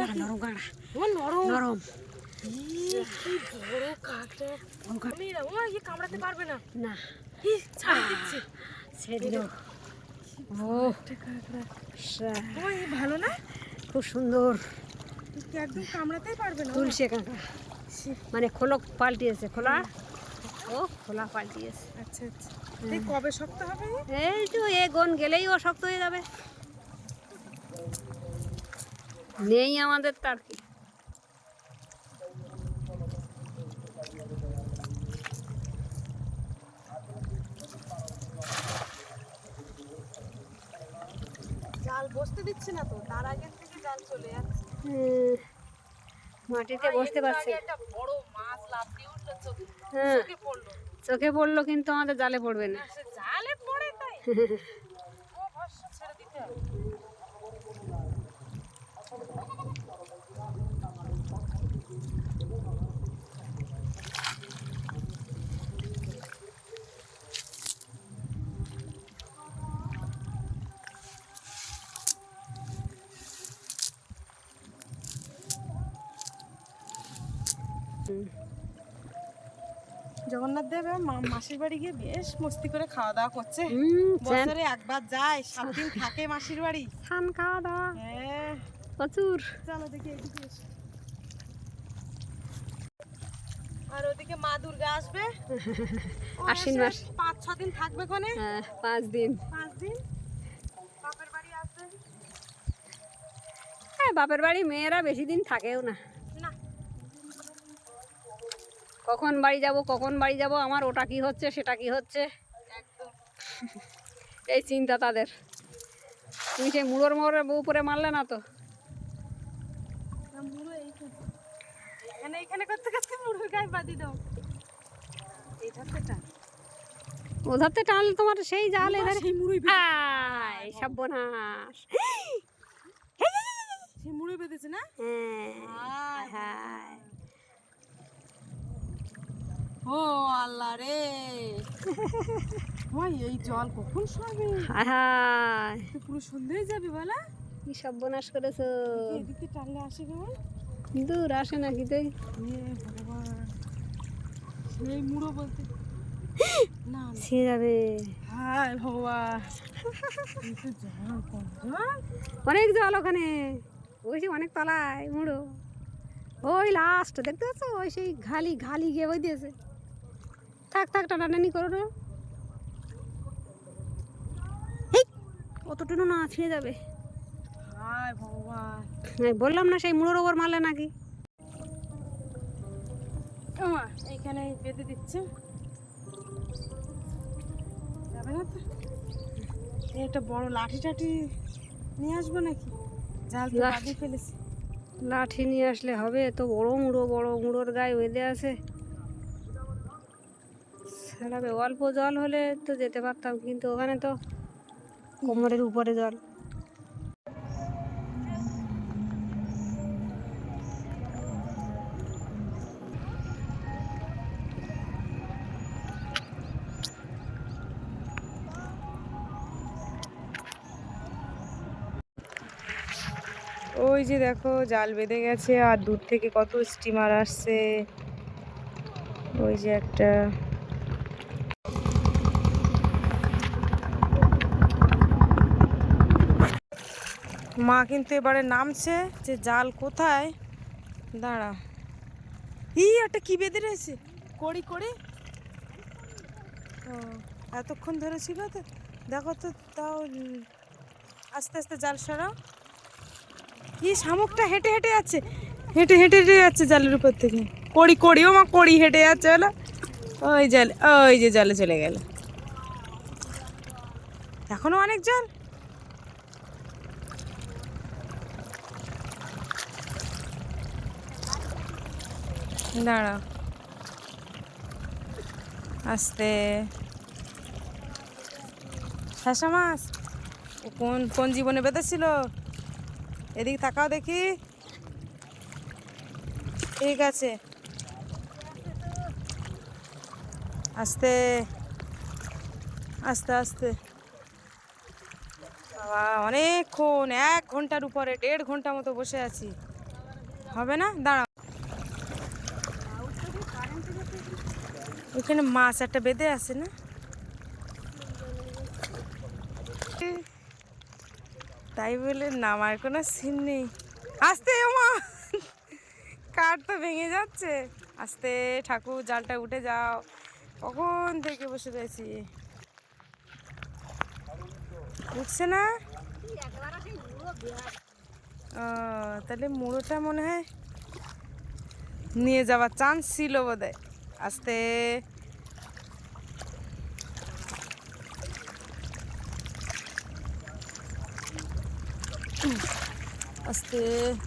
কাঁকড়া নরম কাঁকড়া নরম। নরম। ইয়ে কামড়াতে পারবে না। না। ও ভালো না? খুব সুন্দর। একদম কামড়াতেই পারবে না? ও। তুলসে কাঁকড়া। মানে খোলক পাল্টিয়েছে খোলা। ও খোলা পাল্টিয়েছে। আচ্ছা আচ্ছা। এই কবে শক্ত হবে? এই তো এ গন গেলেই অশক্ত হয়ে যাবে। নেই আমাদের তার কি? জাল বসতে দিচ্ছে না তো তার আগে থেকে জাল চলে যাচ্ছে। মাটিতে বসতে পারছে। একটা বড় মাছ লাফ দিয়ে উঠল চোখে। হ্যাঁ। চোখে পড়ল। চোখে পড়ল কিন্তু আমাদের জালে পড়বে না। জালে পড়ে তাই? ছেড়ে দিতে হবে। জগন্নাথ দেব মাসির বাড়ি গিয়ে বেশ মস্তি করে খাওয়া দাওয়া করছে। বছরে একবার যায় সাত দিন থাকে মাসির বাড়ি। স্নান খাওয়া দাওয়া। হ্যাঁ। প্রচুর। চলো দেখি এদিকে আর ওদিকে মা দুর্গা আসবে। আশ্বিন মাস। পাঁচ ছ দিন থাকবে কোনে হ্যাঁ পাঁচ দিন। পাঁচ দিন? বাপের বাড়ি আসবে? হ্যাঁ বাপের বাড়ি মেয়েরা বেশি দিন থাকেও না। কখন বাড়ি যাব কখন বাড়ি যাব আমার ওটা কি হচ্ছে সেটা কি হচ্ছে? এই চিন্তা তাদের। তুমি সেই মুড়োর মোড়ের উপরে মারলে না তো? ওধারতে টানলে তোমার সেই জাল এধারে। সর্বনাশ সেই মুড়ো বেঁধেছে না? হ্যাঁ হায়। ও আল্লাহ রে। ওই এই জল কখন সবে? হায় পুরো সন্ধ্যেই যাবে বলা? কি সর্বনাশ করেছ? এদিকে টানলে আসে কেমন দূর আসে নাকি তুই? এ ভগবান। সেই মুড়ো বলতে। না। সে যাবে। হায় ভগবান। এই অনেক জল ওখানে। ওই যে অনেক তলায় মুড়ো। ওই লাস্ট দেখতে পাচ্ছ? ওই সেই ঘালি ঘালি গিয়ে ওই দিয়েছে। থাক থাক টানাটানি করো না। অতটুকু না ছিঁড়ে যাবে। বললাম না সেই মুড়োর ওপর মারলে নাকি। ওমা এইখানে বেঁধে দিচ্ছে। যাবে না তো? একটা বড় লাঠি টাঠি নিয়ে আসব নাকি? জাল। ফেলেছি। লাঠি নিয়ে আসলে হবে তো বড় মুড়ো বড় মুড়োর গায়ে বেঁধে আছে। সারাবে অল্প জল হলে তো যেতে পারতাম, কিন্তু ওখানে তো কোমরের উপরে জল। ওই যে দেখো, জাল বেঁধে গেছে, আর দূর থেকে কত স্টিমার আসছে। ওই যে একটা মা কিন্তু এবারে নামছে যে জাল কোথায়? দাঁড়া। ই, একটা কি বেঁধে রয়েছে? কড়ি ও, এতক্ষণ ধরে ছিল তো। দেখো তো, তাও আস্তে আস্তে জাল সরাও। এই শামুকটা হেঁটে হেঁটে যাচ্ছে। হেঁটে হেঁটে হেঁটে যাচ্ছে জালের উপর থেকে। কড়ি কড়ি ও মা কড়ি হেঁটে যাচ্ছে, বলো। ওই জালে, ওই যে জলে চলে গেল। এখনও অনেক জল? দাঁড়াও। আস্তে। ফ্যাসা মাছ? ও কোন কোন জীবনে বেঁধেছিল? এদিক তাকাও দেখি। ঠিক আছে। আস্তে আস্তে আস্তে। বাবা, অনেকক্ষণ, এক ঘণ্টার উপরে, দেড় ঘণ্টা মতো বসে আছি। হবে না? দাঁড়াও। এখানে মাছ একটা বেঁধে আছে না? তাই বলে নামার কোনো সিন নেই। আস্তে মা কাঠ তো ভেঙে যাচ্ছে। আস্তে, ঠাকুর, জালটা উঠে যাও। কখন থেকে বসে রয়েছি? উঠছে না? ও, তাহলে মুড়োটা মনে হয় নিয়ে যাওয়ার চান্স ছিল বোধ হয় আস্তে। আস্তে।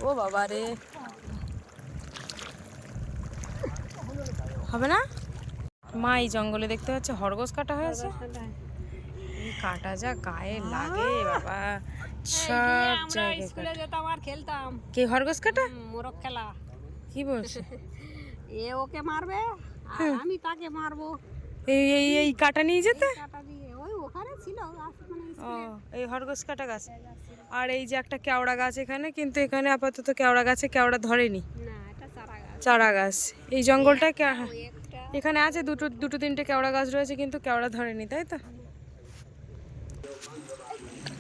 ও বাবা রে হবে না? মা এই জঙ্গলে দেখতে পাচ্ছে হরগোস কাটা হয়েছে? কাটা যা গায়ে লাগে বাবা। সব জায়গায় স্কুলে যেতাম আর খেলতাম। কি হরগোস কাটা? মোরগ খেলা। কি বলছে? এ ওকে মারবে আর আমি তাকে মারবো। এই এই এই কাটা নিয়ে যেতে? কাটা দিয়ে ওই ওখানে ছিল মানে ও এই হরগোস কাটা গাছ। আর এই যে একটা কেওড়া গাছ এখানে কিন্তু এখানে আপাতত কেওড়া গাছে কেওড়া ধরেনি। না এটা চারা গাছ। চারা গাছ। এই জঙ্গলটা এখানে আছে দুটো দুটো তিনটে কেওড়া গাছ রয়েছে, কিন্তু কেওড়া ধরেনি, তাই তো?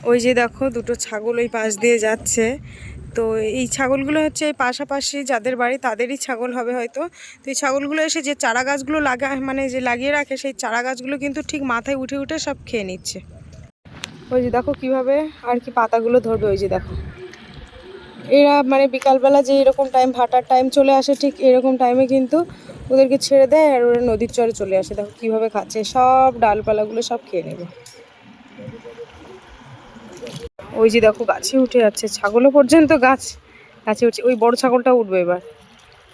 ওই যে দেখো, দুটো ছাগল ওই পাশ দিয়ে যাচ্ছে। তো এই ছাগলগুলো হচ্ছে এই পাশাপাশি যাদের বাড়ি, তাদেরই ছাগল হবে হয়তো। তো এই ছাগলগুলো এসে যে চারা গাছগুলো লাগা মানে যে লাগিয়ে রাখে, সেই চারা গাছগুলো কিন্তু ঠিক মাথায় উঠে উঠে সব খেয়ে নিচ্ছে। ওই যে দেখো কীভাবে আর কি পাতাগুলো ধরবে, ওই যে দেখো। এরা মানে বিকালবেলা যে এরকম টাইম ভাটার টাইম চলে আসে, ঠিক এরকম টাইমে কিন্তু ওদেরকে ছেড়ে দেয় আর ওরা নদীর চরে চলে আসে। দেখো কীভাবে খাচ্ছে, সব ডালপালাগুলো সব খেয়ে নেবে। ওই যে দেখো গাছে উঠে যাচ্ছে, ছাগলও পর্যন্ত গাছ, গাছে উঠছে। ওই বড় ছাগলটা উঠবে এবার।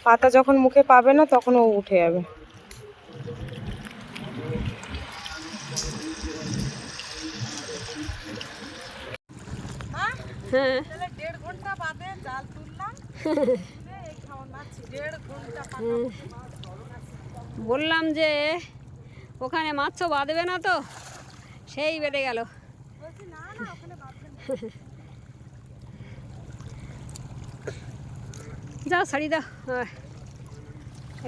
পাতা যখন মুখে পাবে না, তখন ও উঠে যাবে। হ্যাঁ। জাল তুললাম। বললাম যে ওখানে মাছও বাঁধবে না তো সেই বেড়ে গেল। যাও শাড়ি দাও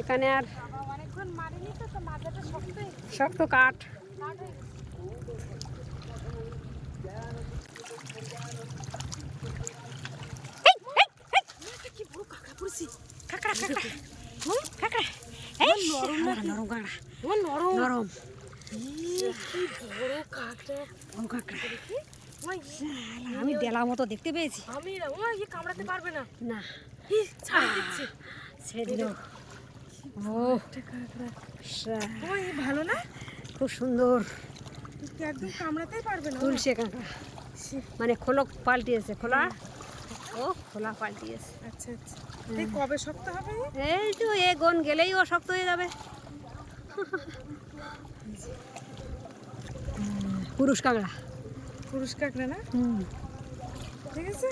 এখানে আর শক্ত কাঠ। কি বড় কাঁকড়া কাঁকড়া। হুম, কাঁকড়া। এই নরম নরম কাঁকড়া। ও নরম। নরম। আমি দেলা মতো দেখতে পেয়েছি। আমি না ওই ইয়ে কামড়াতে পারবে না। না। ছাড় দিচ্ছে। ছেড়ে দিল। ও ওই ভালো না? খুব সুন্দর। একদম কামড়াতেই পারবে না তুলসে কাঁকড়া। মানে খোলক পাল্টিয়েছে খোলা। ও খোলা পাল্টিয়েছে। আচ্ছা আচ্ছা। এই কবে শক্ত হবে এই তো এ গন গেলেই ও শক্ত হয়ে যাবে। পুরুষ কাঁকড়া। পুরুষ কাঁকড়া না? ঠিক আছে?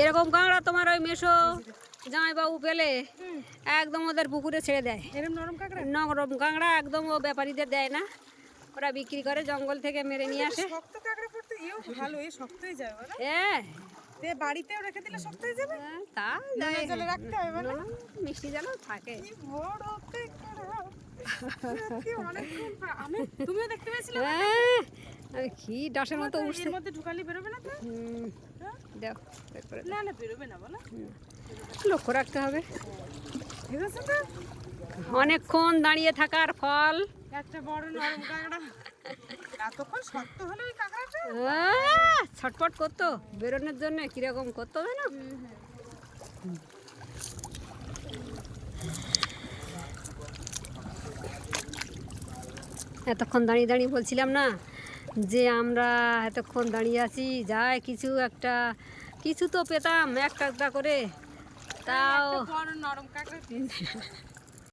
এরকম কাঁকড়া তোমার ওই মেশো জামাইবাবু পেলে একদম ওদের পুকুরে ছেড়ে দেয়। এরম নরম কাঁকড়া? নরম কাঁকড়া একদম ও ব্যাপারীদের দেয় না। ওরা বিক্রি করে জঙ্গল থেকে মেরে নিয়ে আসে। শক্ত কাঁকড়া পড়তে ভালো এ শক্ত হয়ে যাবে বলো এ তে বাড়িতেও রেখে দিলে শক্ত হয়ে যাবে? হ্যাঁ, তা জলে রাখতে হবে মানে? নুন, মিষ্টি যেন থাকে। কি বড় আমি তুমিও দেখতে পেয়েছিলে হ্যাঁ, কি ডাসের মতো উঠছে মধ্যে ঢুকালে বেরোবে না তো? হ্যাঁ? দেখ না না বেরোবে না বলো। লক্ষ্য রাখতে হবে। ঠিক আছে তো? অনেকক্ষণ দাঁড়িয়ে থাকার ফল। একটা বড় নরম কাঁকড়া। এতক্ষণ শক্ত হলে ওই ছটপট করতো। বেরোনোর জন্য কীরকম করতো হবে না এতক্ষণ দাঁড়িয়ে দাঁড়িয়ে বলছিলাম না যে আমরা এতক্ষণ দাঁড়িয়ে আছি যায় কিছু একটা কিছু তো পেতাম একটা একটা করে। তাও নরম কাঁকড়া